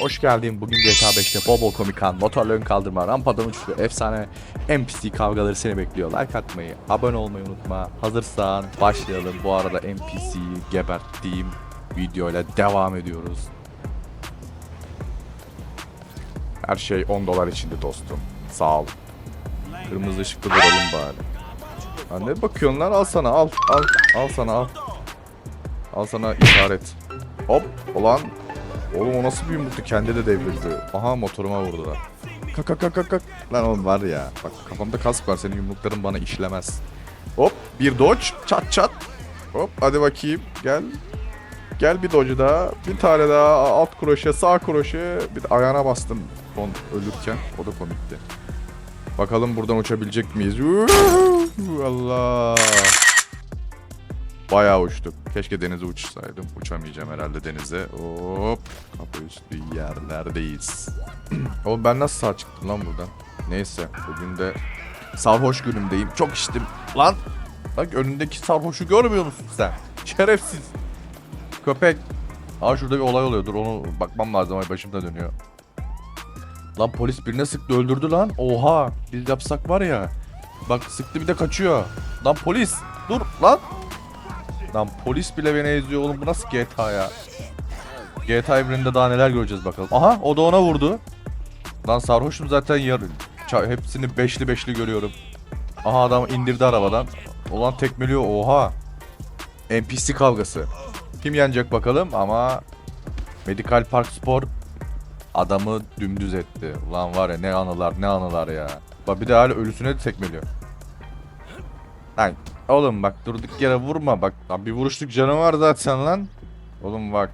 Hoş geldin. Bugün GTA 5'te bol bol komik ön kaldırma, rampadan uçuşu, efsane NPC kavgaları seni bekliyor. Like atmayı, abone olmayı unutma. Hazırsan başlayalım. Bu arada NPC'yi geberttiğim videoyla devam ediyoruz. Her şey 10 dolar içinde dostum. Sağ ol. Kırmızı ışıkta duralım bari. Ha ne bakıyorsun lan? Al sana al. Al. Al sana al. Al sana işaret. Hop. Ulan Oğlum o nasıl bir yumruktu? Kendi de devrildi. Aha motoruma vurdular. Kak kak kak kak kak. Lan oğlum var ya. Bak kafamda kask var. Senin yumrukların bana işlemez. Hop bir dodge. Çat çat. Hop hadi bakayım. Gel. Gel bir dodge daha. Bir tane daha. Alt kroşe, sağ kroşe. Bir de ayağına bastım son ölürken. O da komikti. Bakalım buradan uçabilecek miyiz? Allah. Bayağı uçtuk. Keşke denize uçsaydım. Uçamayacağım herhalde denize. Hop. Kapı üstü yerlerdeyiz. Oğlum ben nasıl sağ çıktım lan buradan? Neyse. Bugün de sarhoş günümdeyim. Çok içtim. Lan. Bak önündeki sarhoşu görmüyor musun sen? Şerefsiz. Köpek. Aa şurada bir olay oluyor. Dur onu bakmam lazım. Ay başımda dönüyor. Lan polis birine sıktı öldürdü lan. Oha. Biz yapsak var ya. Bak sıktı bir de kaçıyor. Lan polis. Dur lan. Lan polis bile beni eziyor oğlum bu nasıl GTA ya? GTA evreninde daha neler göreceğiz bakalım. Aha o da ona vurdu. Lan sarhoşum zaten yarın. Hepsini beşli beşli görüyorum. Aha adam indirdi arabadan. Ulan tekmeliyor oha. NPC kavgası. Kim yenecek bakalım ama Medical Park Spor adamı dümdüz etti. Ulan var ya ne anılar ne anılar ya. Bak bir de hala ölüsüne de tekmeliyor. Lan oğlum bak durduk yere vurma bak. Lan bir vuruşluk canı var zaten lan. Oğlum bak.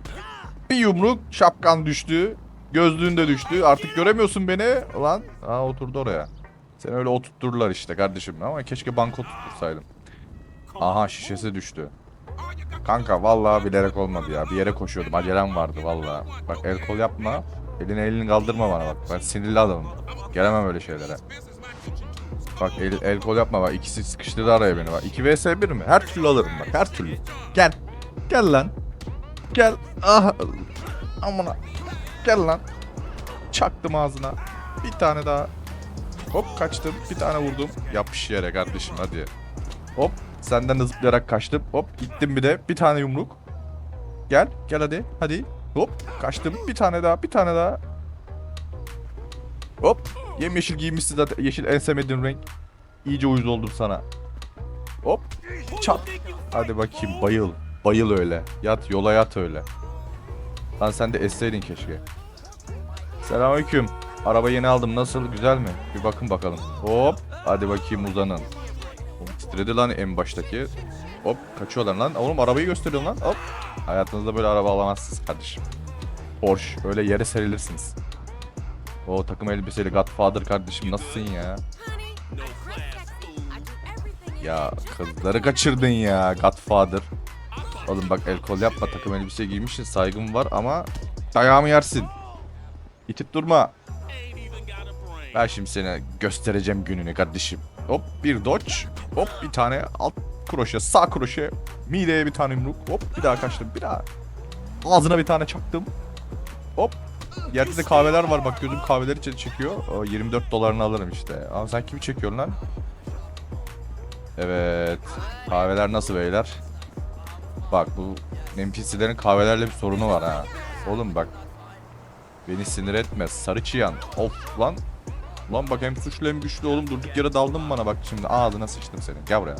Bir yumruk şapkan düştü. Gözlüğün de düştü. Artık göremiyorsun beni. Lan. Aa oturdu oraya. Seni öyle oturttururlar işte kardeşim. Ama keşke banko tuttursaydım. Aha şişesi düştü. Kanka vallahi bilerek olmadı ya. Bir yere koşuyordum. Acelem vardı vallahi. Bak el kol yapma. Elini elini kaldırma bana bak. Ben sinirli adamım. Gelemem öyle şeylere. Bak el, el kol yapma bak. İkisi sıkıştırdı araya beni bak. 2 vs 1 mi? Her türlü alırım bak. Her türlü. Gel. Gel lan. Gel. Ah. Amına. Gel lan. Çaktım ağzına. Bir tane daha. Hop kaçtım. Bir tane vurdum. Yapış yere kardeşim hadi. Hop. Senden de zıplayarak kaçtım. Hop gittim bir de. Bir tane yumruk. Gel. Gel hadi. Hadi. Hop. Kaçtım. Bir tane daha. Bir tane daha. Hop. Yemyeşil giymişsin zaten. Yeşil en sevmediğin renk. İyice uyuz oldum sana. Hop. Çat. Hadi bakayım bayıl. Bayıl öyle. Yat yola yat öyle. Lan sen de esseydin keşke. Selamünaleyküm. Araba yeni aldım. Nasıl? Güzel mi? Bir bakın bakalım. Hop. Hadi bakayım uzanın. Oğlum titredi lan en baştaki. Hop kaçıyorlar lan. Oğlum arabayı gösteriyorsun lan. Hop. Hayatınızda böyle araba alamazsınız kardeşim. Porsche. Öyle yere serilirsiniz. O takım elbiseli Godfather kardeşim nasılsın ya? Ya kızları kaçırdın ya Godfather. Oğlum bak el kol yapma takım elbise giymişsin saygım var ama dayağımı yersin. İtip durma. Ben şimdi sana göstereceğim gününü kardeşim. Hop bir dodge. Hop bir tane alt kroşe sağ kroşe. Mideye bir tane yumruk. Hop bir daha kaçtım bir daha. Ağzına bir tane çaktım. Hop. Yerde de kahveler var bak gözüm kahveleri için çekiyor. O 24 dolarını alırım işte. Ama sen kimi çekiyorsun lan? Evet. Kahveler nasıl beyler? Bak bu NPC'lerin kahvelerle bir sorunu var ha. Oğlum bak. Beni sinir etme. Sarı çıyan. Of lan. Lan bak hem suçlu hem güçlü oğlum durduk yere daldın bana bak şimdi ağzına sıçtım senin. Gel buraya.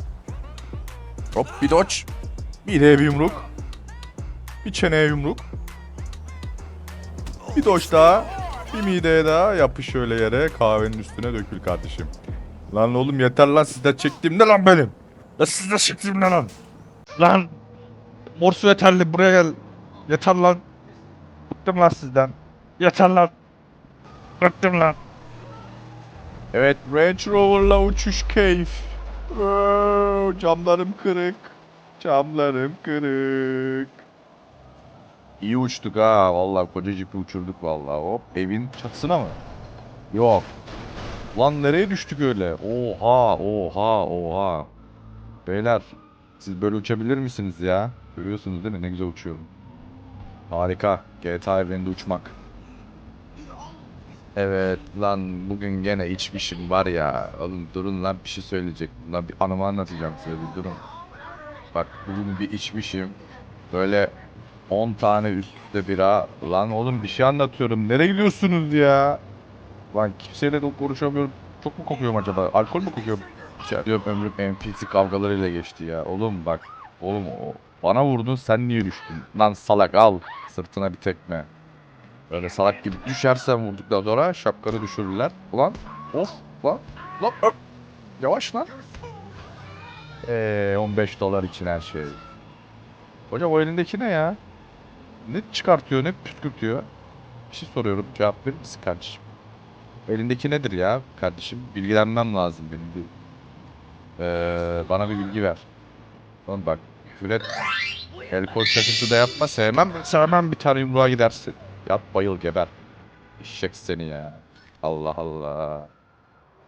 Hop bir dodge. Bir de bir yumruk. Bir çeneye yumruk. Bir dodge daha. Bir mideye daha. Yapış şöyle yere. Kahvenin üstüne dökül kardeşim. Lan oğlum yeter lan sizden çektiğim ne lan benim? Ya sizden çektiğim ne lan? Lan Morsu yeterli buraya gel. Yeter lan. Bıktım lan sizden. Yeter lan. Bıktım lan. Evet Range Rover'la uçuş keyif. Oo, camlarım kırık. Camlarım kırık. İyi uçtuk ha vallahi koca cipi uçurduk vallahi hop evin çatısına mı? Yok. Lan nereye düştük öyle? Oha oha oha. Beyler siz böyle uçabilir misiniz ya? Görüyorsunuz değil mi ne güzel uçuyorum. Harika GTA evreninde uçmak. Evet lan bugün gene içmişim var ya. Oğlum durun lan bir şey söyleyecek. Lan bir anımı anlatacağım size bir durun. Bak bugün bir içmişim. Böyle 10 tane üstte bira. Lan oğlum bir şey anlatıyorum. Nereye gidiyorsunuz ya? Lan kimseyle de konuşamıyorum. Çok mu kokuyorum acaba? Alkol mü kokuyorum? Diyorum ömrüm NPC kavgalarıyla geçti ya. Oğlum bak. Oğlum o. Bana vurdun sen niye düştün? Lan salak al. Sırtına bir tekme. Böyle salak gibi düşersen vurduktan sonra şapkanı düşürürler. Ulan of lan lan öp. Yavaş lan. Eee 15 dolar için her şey. Hocam o elindeki ne ya? Ne çıkartıyor ne püskürtüyor? Bir şey soruyorum cevap verir misin kardeşim? Elindeki nedir ya kardeşim? Bilgilenmem lazım benim bir. Ee, bana bir bilgi ver. Oğlum bak küfür et. El kol şakası da yapma sevmem. Sevmem bir tane yumruğa gidersin. Yat bayıl geber. Eşek seni ya. Allah Allah.